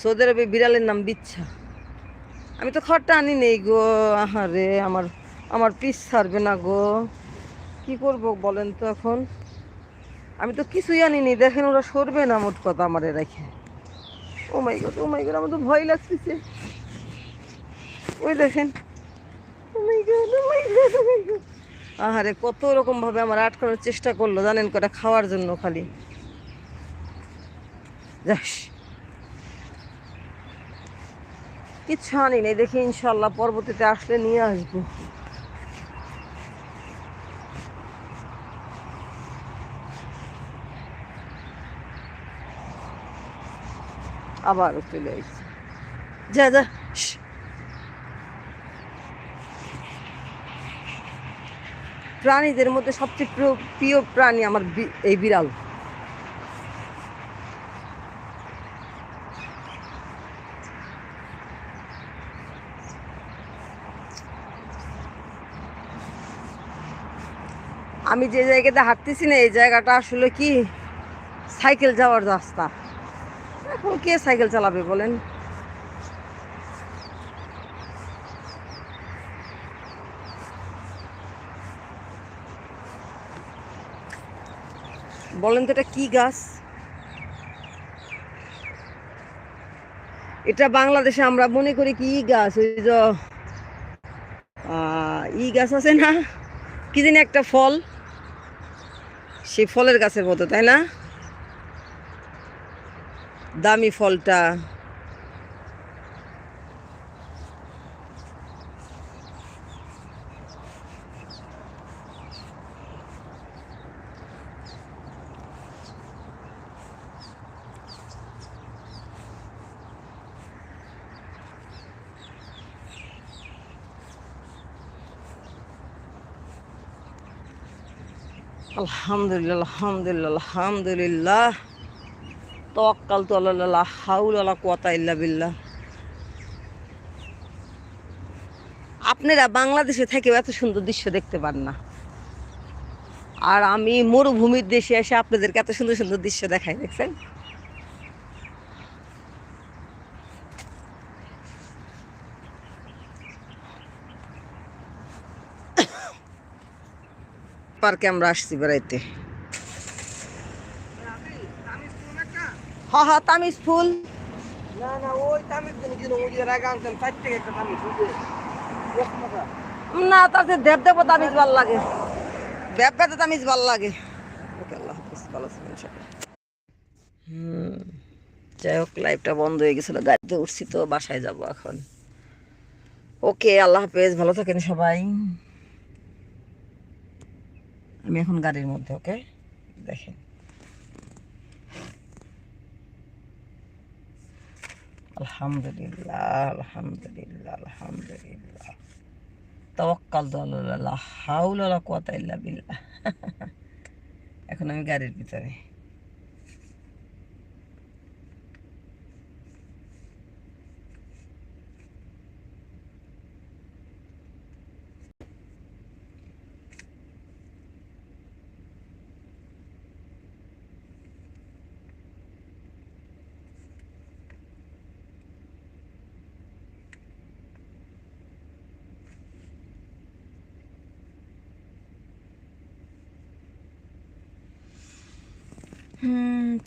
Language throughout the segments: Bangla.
সৌদি আরবে বিড়ালের নাম বিচ্ছা। আমি তো খড়টা আনি নেই গো, আহারে, আমার আমার পিস ছাড়বে না গো। কি করব বলেন তো এখন? আমি তো কিছুই আনিনি, দেখেন ওরা সরবে না মোট কথা আমারে রেখে। ও মাই গড ও মাই গড আমার তো ভয় লাগতেছে। ওই দেখেন। Oh oh oh. আহারে, কত রকম ভাবে আমার আটকানোর চেষ্টা করল, জানেন কটা খাওয়ার জন্য খালি। যাস। কিচ্ছু আনি নেই, দেখি ইনশাল্লাহ পরবর্তীতে আসলে নিয়ে আসব। আবারও চলে এসেছে যা যা প্রাণীদের মধ্যে সবচেয়ে প্রিয় প্রাণী আমার এই বিড়াল। আমি যে জায়গাতে হাঁটতেছি না, এই জায়গাটা আসলে কি? সাইকেল যাওয়ার রাস্তা। এখন কে সাইকেল চালাবে বলেন? বলেন তো এটা কি গাছ? এটা বাংলাদেশে আমরা মনে করি কি ই গাছ? ওই যে ই গাছ আছে না? কি একটা ফল। সেই ফলের গাছের মতো তাই না? দামি ফলটা। আলহামদুলিল্লাহ আলহামদুলিল্লাহ আলহামদুলিল্লাহ। তক্কাল তো হাউল কোয়াতা ইল্লা বিল্লাহ। আপনারা বাংলাদেশে থেকেও এত সুন্দর দৃশ্য দেখতে পান না। আর আমি মরুভূমির দেশে এসে আপনাদেরকে এত সুন্দর সুন্দর দৃশ্য দেখাই, দেখছেন? পার্কে আমরা আসছি বেড়াইতে। হ্যাঁ হ্যাঁ তামিজ ফুল। না না ওই তামিল দিন কিন্তু ওই যে রাগা আনতাম চার থেকে একটা তামিল বুঝে না তাতে দেব দেব তামিজ ভালো লাগে। ব্যাপাতে তামিজ ভালো লাগে। ওকে আল্লাহ হাফিজ ভালো থাকবেন সবাই। হুম যাই হোক লাইফটা বন্ধ হয়ে গেছিল গাড়িতে উঠছি তো বাসায় যাব এখন। ওকে আল্লাহ হাফেজ ভালো থাকেন সবাই। আমি এখন গাড়ির মধ্যে, ওকে? দেখেন। আলহামদুলিল্লাহ আলহামদুলিল্লাহ আলহামদুলিল্লাহ। তাওয়াক্কাল হাউল বিল্লাহ। এখন আমি গাড়ির ভিতরে।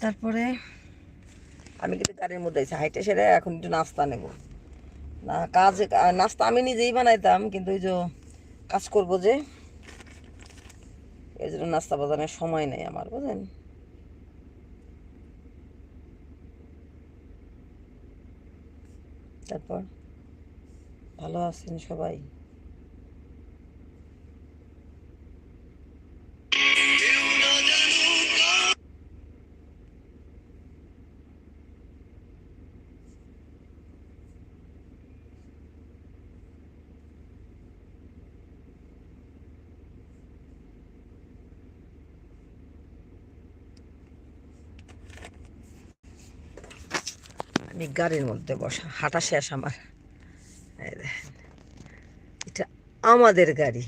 তারপরে? আমি কিন্তু গাড়ির মধ্যে আছি হাইটে সেরে এখন একটু নাস্তা নেব। না, কাজ, নাস্তা আমি নিজেই বানাইতাম, কিন্তু ওই যে কাজ করব যে, এই জন্য নাস্তা বাজানোর সময় নেই আমার, বুঝলেন? তারপর? ভালো আছেন সবাই? আমি গাড়ির মধ্যে বসা হাঁটা শেষ আমার। এটা আমাদের গাড়ি।